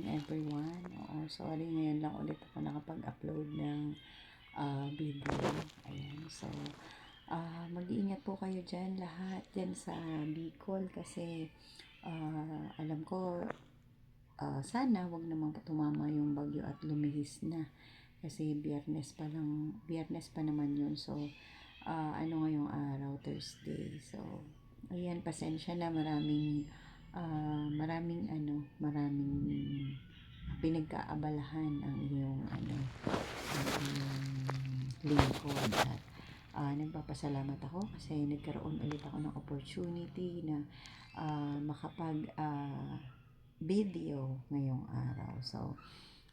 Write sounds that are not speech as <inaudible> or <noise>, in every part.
morning everyone. Oo, sorry ngayon lang ulit ako nakapag-upload ng ah, video. Ayan, so ah, mag-iingat po kayo dyan lahat dyan sa Bicol kasi ah, alam ko ah, sana wag naman tumama yung bagyo at lumihis na kasi biyernes pa lang, biyernes pa naman yun. So, ah, ano ngayong araw, Thursday. So, ayan, pasensya na maraming ah, maraming ano, maraming pinagkaabalahan ang iyong ano, ang iyong lingkod at ah, nagpapasalamat ako kasi nagkaroon ulit ako ng opportunity na ah, makapag ah, video ngayong araw. So,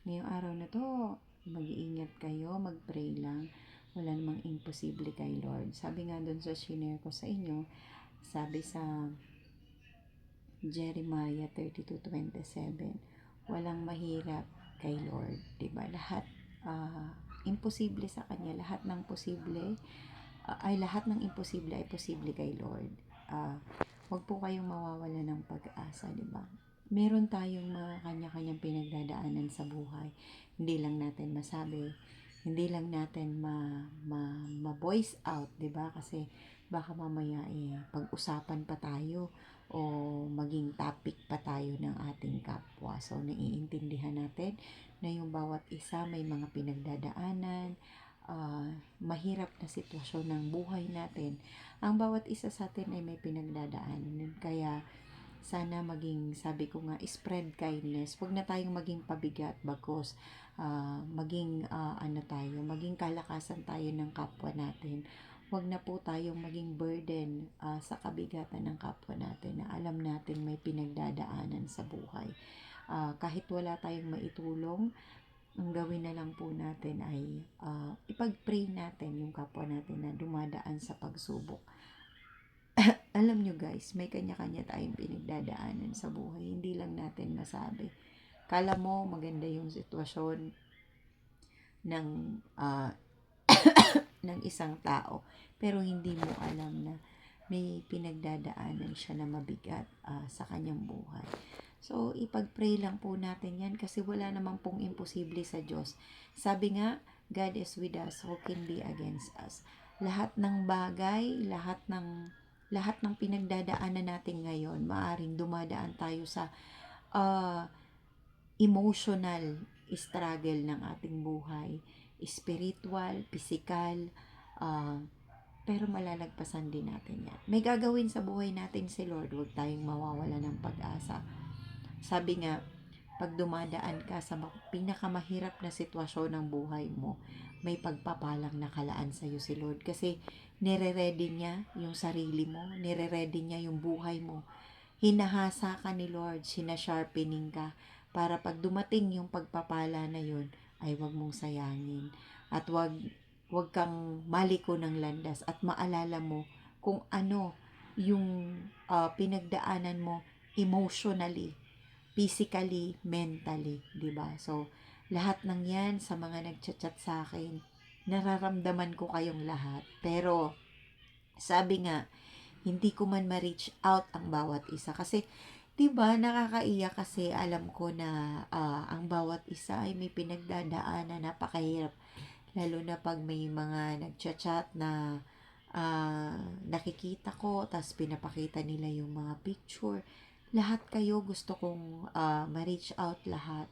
ngayong araw na to, mag-iingat kayo, mag-pray lang. Wala namang imposible kay Lord. Sabi nga doon sa shinare ko sa inyo, sabi sa Jeremiah 32:27, walang mahirap kay Lord, 'di ba? Lahat ah, imposible sa kanya, lahat ng posible ah, ay lahat ng imposible ay posible kay Lord. Ah, wag po kayong mawawala ng pag-asa, 'di ba? Meron tayong mga kanya-kanyang pinagdadaanan sa buhay. Hindi lang natin masabi, hindi lang natin ma, ma, ma voice out, 'di ba? Kasi baka mamaya eh pag-usapan pa tayo o maging topic pa tayo ng ating kapwa. So, naiintindihan natin na yung bawat isa may mga pinagdadaanan, ah, mahirap na sitwasyon ng buhay natin. Ang bawat isa sa atin ay may pinagdadaanan. Kaya, sana maging, sabi ko nga, spread kindness. Huwag na tayong maging pabigat bagos. ah, maging, ah, ano tayo, maging kalakasan tayo ng kapwa natin wag na po tayong maging burden ah, sa kabigatan ng kapwa natin na alam natin may pinagdadaanan sa buhay. Ah, kahit wala tayong maitulong, ang gawin na lang po natin ay ah, ipag-pray natin yung kapwa natin na dumadaan sa pagsubok. <coughs> alam nyo guys, may kanya-kanya tayong pinagdadaanan sa buhay. Hindi lang natin masabi. Kala mo maganda yung sitwasyon ng ah, <coughs> ng isang tao pero hindi mo alam na may pinagdadaanan siya na mabigat ah, sa kanyang buhay. So, ipag-pray lang po natin yan kasi wala naman pong imposible sa Diyos. Sabi nga, God is with us, who can be against us. Lahat ng bagay, lahat ng lahat ng pinagdadaanan natin ngayon, maaring dumadaan tayo sa ah, emotional struggle ng ating buhay, spiritual, physical, ah, pero malalagpasan din natin yan. May gagawin sa buhay natin si Lord, huwag tayong mawawala ng pag-asa. Sabi nga, pag dumadaan ka sa ma- pinakamahirap na sitwasyon ng buhay mo, may pagpapalang nakalaan sa iyo si Lord. Kasi nire-ready niya yung sarili mo, nire-ready niya yung buhay mo. Hinahasa ka ni Lord, sinasharpening ka, para pag dumating yung pagpapala na yun, ay wag mong sayangin. At wag wag kang maliko ng landas at maalala mo kung ano yung ah, pinagdaanan mo emotionally, physically, mentally, 'di ba? So lahat ng 'yan sa mga nagchat-chat sa akin, nararamdaman ko kayong lahat. Pero sabi nga, hindi ko man ma-reach out ang bawat isa kasi 'di ba? Nakakaiyak kasi alam ko na ah, ang bawat isa ay may pinagdadaanan. Napakahirap. Lalo na pag may mga nagchat-chat na ah, nakikita ko tapos pinapakita nila yung mga picture. Lahat kayo gusto kong ah, ma-reach out lahat.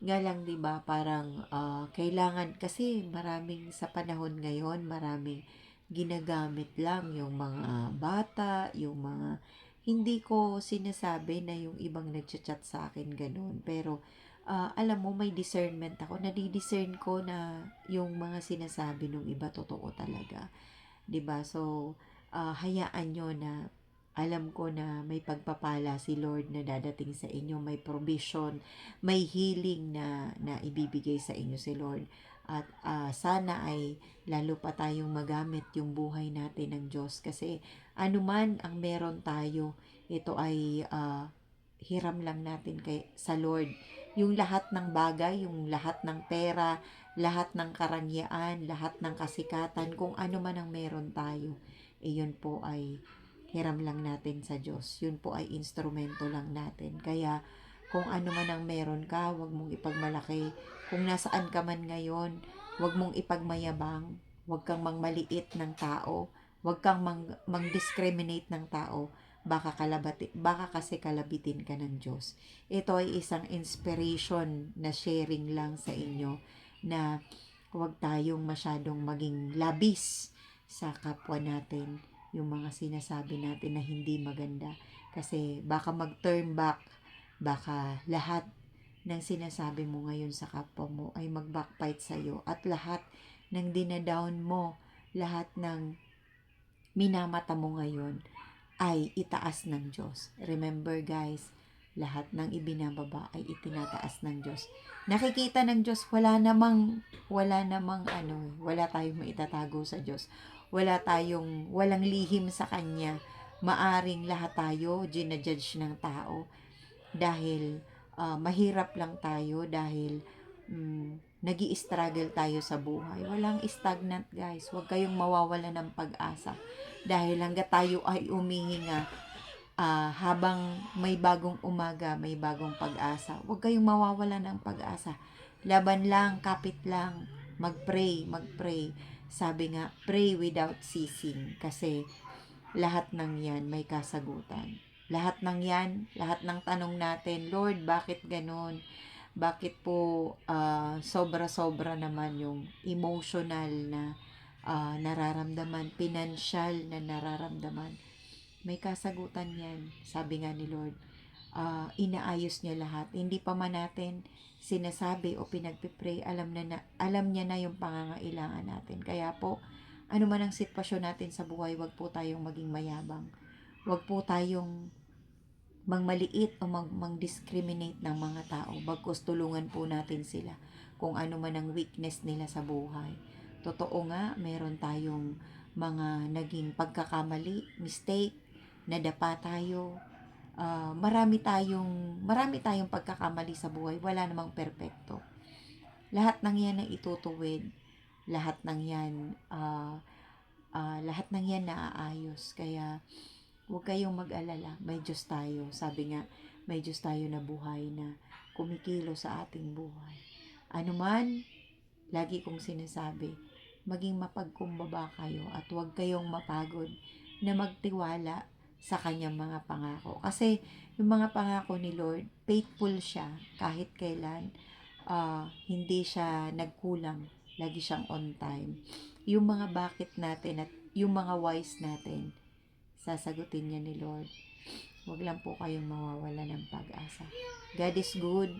Nga lang 'di ba parang ah, kailangan kasi maraming sa panahon ngayon maraming ginagamit lang yung mga bata yung mga hindi ko sinasabi na yung ibang nagchat-chat sa akin ganun pero ah, alam mo may discernment ako. Nadidiscern ko na yung mga sinasabi ng iba totoo talaga ba? So ah, hayaan nyo na alam ko na may pagpapala si Lord na dadating sa inyo may provision may healing na na ibibigay sa inyo si Lord at ah, sana ay lalo pa tayong magamit yung buhay natin ng Diyos kasi anuman ang meron tayo ito ay ah, hiram lang natin kay sa Lord yung lahat ng bagay, yung lahat ng pera, lahat ng karangyaan, lahat ng kasikatan, kung ano man ang meron tayo, eh yun po ay hiram lang natin sa Diyos. Yun po ay instrumento lang natin. Kaya Kung ano man ang meron ka, wag mong ipagmalaki. Kung nasaan ka man ngayon, wag mong ipagmayabang. Wag kang mangmaliit ng tao. Wag kang mang, mang-discriminate ng tao. Baka, kalabati, baka kasi kalabitin ka ng Diyos. Ito ay isang inspiration na sharing lang sa inyo na huwag tayong masyadong maging labis sa kapwa natin yung mga sinasabi natin na hindi maganda kasi baka mag-turn back baka lahat ng sinasabi mo ngayon sa kapwa mo ay mag-backbite sa iyo at lahat ng dinadown mo lahat ng minamata mo ngayon ay itaas ng Diyos. Remember guys, lahat ng ibinababa ay itinataas ng Diyos. Nakikita ng Diyos, wala namang, wala namang ano, wala tayong maitatago sa Diyos. Wala tayong, walang lihim sa Kanya. Maaring lahat tayo, ginajudge ng tao. Dahil, ah, mahirap lang tayo dahil, mm, nag struggle tayo sa buhay. Walang stagnant guys. Huwag kayong mawawala ng pag-asa. Dahil hanggat tayo ay umihinga, ah, habang may bagong umaga, may bagong pag-asa. Huwag kayong mawawala ng pag-asa. Laban lang, kapit lang, mag-pray, mag-pray. Sabi nga, pray without ceasing. Kasi lahat ng yan may kasagutan. Lahat ng yan, lahat ng tanong natin, Lord, bakit ganun? Bakit po ah, sobra-sobra naman yung emotional na ah, nararamdaman, financial na nararamdaman? may kasagutan yan. Sabi nga ni Lord, ah, inaayos niya lahat. Hindi pa man natin sinasabi o pinagpipray, alam, na, na, alam niya na yung pangangailangan natin. Kaya po, ano man ang sitwasyon natin sa buhay, wag po tayong maging mayabang. Wag po tayong mangmaliit o mag, mang-discriminate ng mga tao. Bagkus tulungan po natin sila kung ano man ang weakness nila sa buhay. Totoo nga, meron tayong mga naging pagkakamali, mistake, nadapa tayo. Ah, marami tayong marami tayong pagkakamali sa buhay. Wala namang perpekto. Lahat ng yan ay itutuwid. Lahat ng yan ah, ah, lahat ng yan naaayos. Kaya huwag kayong mag-alala. May Diyos tayo. Sabi nga, may Diyos tayo na buhay na kumikilo sa ating buhay. Ano man, lagi kong sinasabi, maging mapagkumbaba kayo at huwag kayong mapagod na magtiwala sa kanyang mga pangako. Kasi yung mga pangako ni Lord, faithful siya kahit kailan ah, hindi siya nagkulang. Lagi siyang on time. Yung mga bakit natin at yung mga wise natin, sasagutin niya ni Lord. Huwag lang po kayong mawawala ng pag-asa. God is good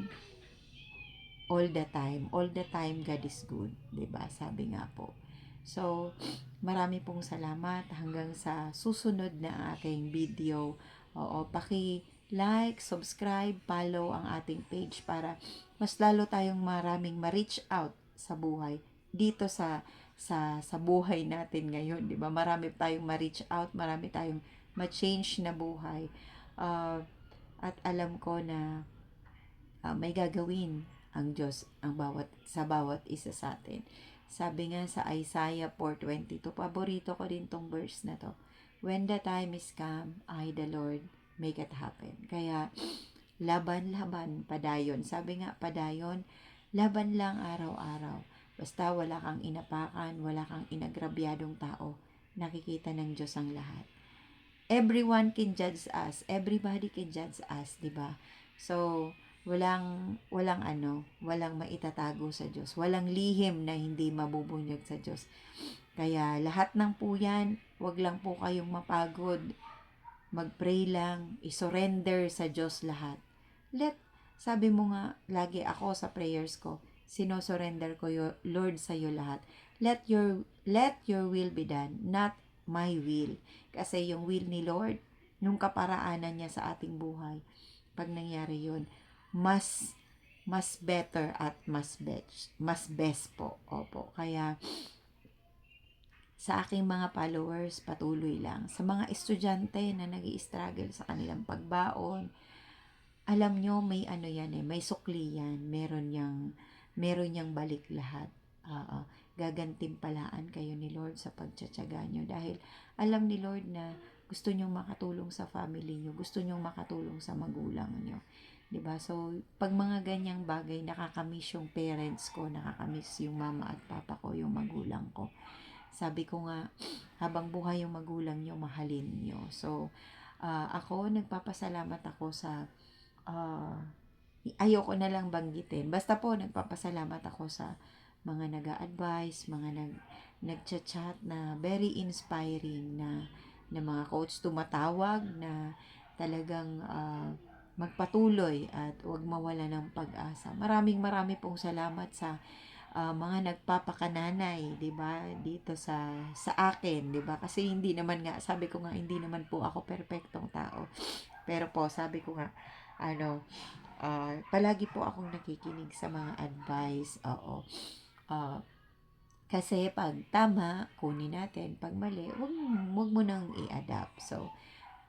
all the time. All the time, God is good. ba Sabi nga po. So, marami pong salamat hanggang sa susunod na aking video. Oo, paki like, subscribe, follow ang ating page para mas lalo tayong maraming ma-reach out sa buhay dito sa sa sa buhay natin ngayon, 'di ba? Marami tayong ma-reach out, marami tayong ma-change na buhay. Ah, at alam ko na ah, may gagawin ang Diyos ang bawat sa bawat isa sa atin. Sabi nga sa Isaiah 4:22, paborito ko din tong verse na to. When the time is come, I the Lord make it happen. Kaya laban-laban padayon. Sabi nga padayon, laban lang araw-araw. Basta wala kang inapakan, wala kang inagrabyadong tao, nakikita ng Diyos ang lahat. Everyone can judge us. Everybody can judge us, 'di ba? So, walang walang ano, walang maitatago sa Diyos. Walang lihim na hindi mabubunyag sa Diyos. Kaya lahat ng po yan, wag lang po kayong mapagod. Mag-pray lang, isurrender sa Diyos lahat. Let, sabi mo nga, lagi ako sa prayers ko, sinosurrender ko yo, Lord sa iyo lahat. Let your let your will be done, not my will. Kasi yung will ni Lord, nung kaparaanan niya sa ating buhay, pag nangyari yun, mas mas better at mas best, mas best po. Opo. Kaya sa aking mga followers, patuloy lang. Sa mga estudyante na nag struggle sa kanilang pagbaon, alam nyo, may ano yan eh, may sukli yan. Meron yang, meron yang balik lahat. Oo. gagantimpalaan kayo ni Lord sa pagtsatsaga nyo. Dahil alam ni Lord na gusto nyong makatulong sa family nyo, gusto nyong makatulong sa magulang nyo. 'di ba? So, pag mga ganyang bagay, nakakamiss yung parents ko, nakakamiss yung mama at papa ko, yung magulang ko. Sabi ko nga, habang buhay yung magulang nyo, mahalin nyo. So, ah, ako, nagpapasalamat ako sa, ah, ayoko na lang banggitin. Basta po, nagpapasalamat ako sa mga nag advise mga nag nagchat-chat na very inspiring na na mga coach tumatawag na talagang ah, magpatuloy at huwag mawala ng pag-asa. Maraming marami pong salamat sa ah, mga nagpapakananay, 'di ba? Dito sa sa akin, 'di ba? Kasi hindi naman nga sabi ko nga hindi naman po ako perpektong tao. Pero po sabi ko nga ano ah, palagi po akong nakikinig sa mga advice. Oo. Ah, kasi pag tama, kunin natin. Pag mali, wag, wag mo nang i-adapt. So,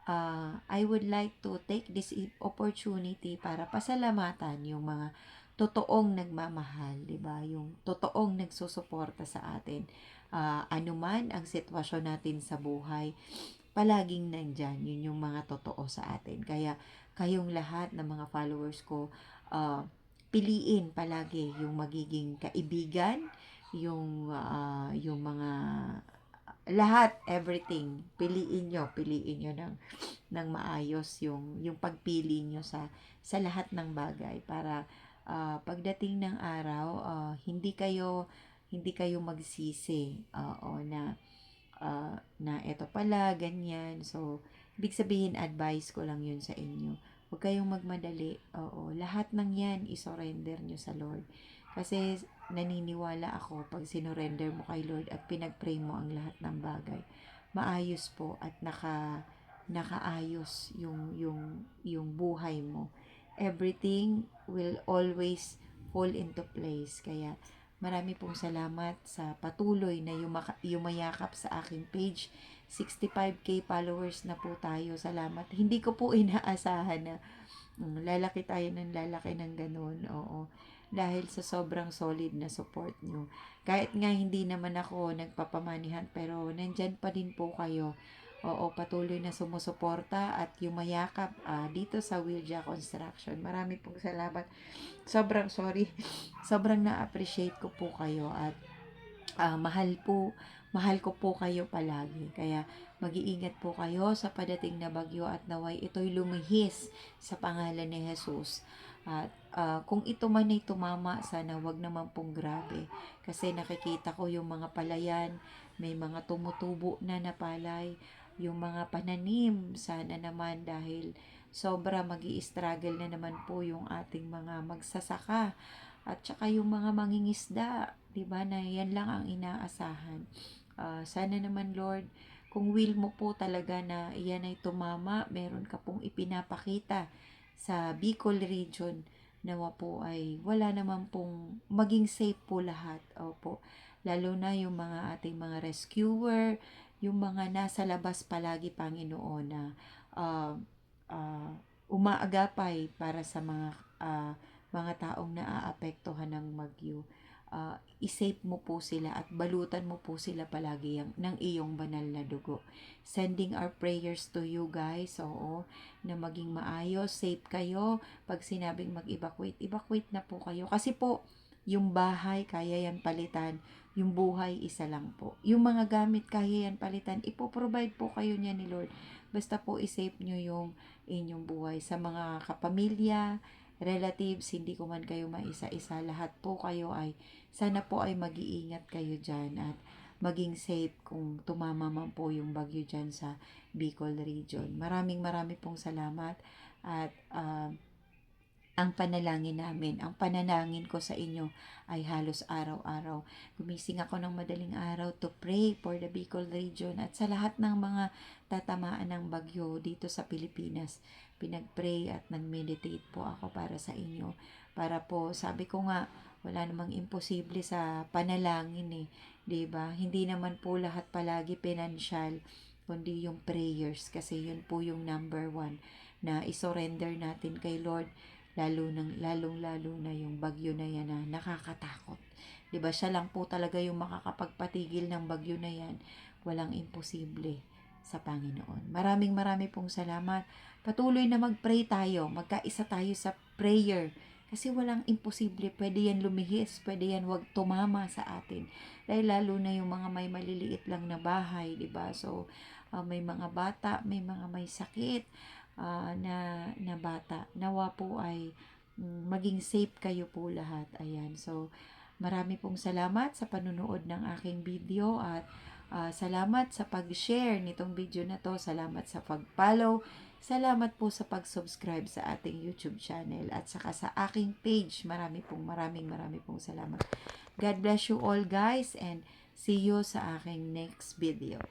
uh, I would like to take this opportunity para pasalamatan yung mga totoong nagmamahal, 'di ba? Yung totoong nagsusuporta sa atin. Ah, anuman ang sitwasyon natin sa buhay, palaging nandyan. Yun yung mga totoo sa atin. Kaya kayong lahat ng mga followers ko, ah, piliin palagi yung magiging kaibigan, yung ah, yung mga lahat, everything, piliin nyo, piliin nyo ng, ng maayos yung, yung pagpili nyo sa, sa lahat ng bagay para ah, pagdating ng araw, ah, hindi kayo, hindi kayo magsisi, oo, na, ah, na eto pala, ganyan. So, ibig sabihin, advice ko lang yun sa inyo. Huwag kayong magmadali, oo, lahat ng yan, isurrender nyo sa Lord. Kasi naniniwala ako pag sinurrender mo kay Lord at pinagpray mo ang lahat ng bagay, maayos po at naka nakaayos yung yung yung buhay mo. Everything will always fall into place. Kaya marami pong salamat sa patuloy na yumaka, yumayakap sa aking page. 65k followers na po tayo. Salamat. Hindi ko po <laughs> inaasahan na mm, lalaki tayo ng lalaki ng ganun. Oo dahil sa sobrang solid na support nyo. Kahit nga hindi naman ako nagpapamanihan, pero nandyan pa din po kayo. Oo, patuloy na sumusuporta at yumayakap uh, dito sa Wilja Construction. Marami pong salamat. Sobrang sorry. <laughs> Sobrang na-appreciate ko po kayo at uh, mahal po, mahal ko po kayo palagi. Kaya mag-iingat po kayo sa padating na bagyo at naway ito'y lumihis sa pangalan ni Jesus. At uh, kung ito man ay tumama, sana wag naman pong grabe. Kasi nakikita ko yung mga palayan, may mga tumutubo na na palay, yung mga pananim, sana naman dahil sobra mag struggle na naman po yung ating mga magsasaka. At saka yung mga mangingisda, di ba na yan lang ang inaasahan. Uh, sana naman Lord, kung will mo po talaga na iyan ay tumama, meron ka pong ipinapakita sa Bicol region nawa po ay wala naman pong maging safe po lahat. Opo. Lalo na yung mga ating mga rescuer, yung mga nasa labas palagi Panginoon na uh, uh, umaagapay para sa mga uh, mga taong naaapektuhan ng magyo uh, isave mo po sila at balutan mo po sila palagi yung, ng iyong banal na dugo. Sending our prayers to you guys, oo, na maging maayos, safe kayo. Pag sinabing mag-evacuate, evacuate na po kayo. Kasi po, yung bahay, kaya yan palitan. Yung buhay, isa lang po. Yung mga gamit, kaya yan palitan. Ipo-provide po kayo niya ni Lord. Basta po, isave nyo yung inyong buhay. Sa mga kapamilya, relatives, hindi ko man kayo maisa-isa. Lahat po kayo ay sana po ay mag-iingat kayo dyan at maging safe kung tumama man po yung bagyo dyan sa Bicol region. Maraming maraming pong salamat at uh, ang panalangin namin, ang panalangin ko sa inyo ay halos araw-araw. Gumising ako ng madaling araw to pray for the Bicol region at sa lahat ng mga tatamaan ng bagyo dito sa Pilipinas. Pinag-pray at nag-meditate po ako para sa inyo. Para po, sabi ko nga, wala namang imposible sa panalangin eh. 'di ba? Hindi naman po lahat palagi financial, kundi yung prayers kasi yun po yung number one na isurrender natin kay Lord lalo nang lalong lalo na yung bagyo na yan na nakakatakot. 'Di ba? Siya lang po talaga yung makakapagpatigil ng bagyo na yan. Walang imposible sa Panginoon. Maraming marami pong salamat. Patuloy na mag-pray tayo. Magkaisa tayo sa prayer. Kasi walang imposible. Pwede yan lumihis. Pwede yan wag tumama sa atin. Dahil lalo na yung mga may maliliit lang na bahay, di ba? So, uh, may mga bata, may mga may sakit uh, na, na bata. Nawa po ay mm, maging safe kayo po lahat. Ayan. So, marami pong salamat sa panunood ng aking video at Ah, salamat sa pag-share nitong video na to. Salamat sa pag-follow. Salamat po sa pag-subscribe sa ating YouTube channel at saka sa aking page. Marami pong maraming marami pong salamat. God bless you all guys and see you sa aking next video.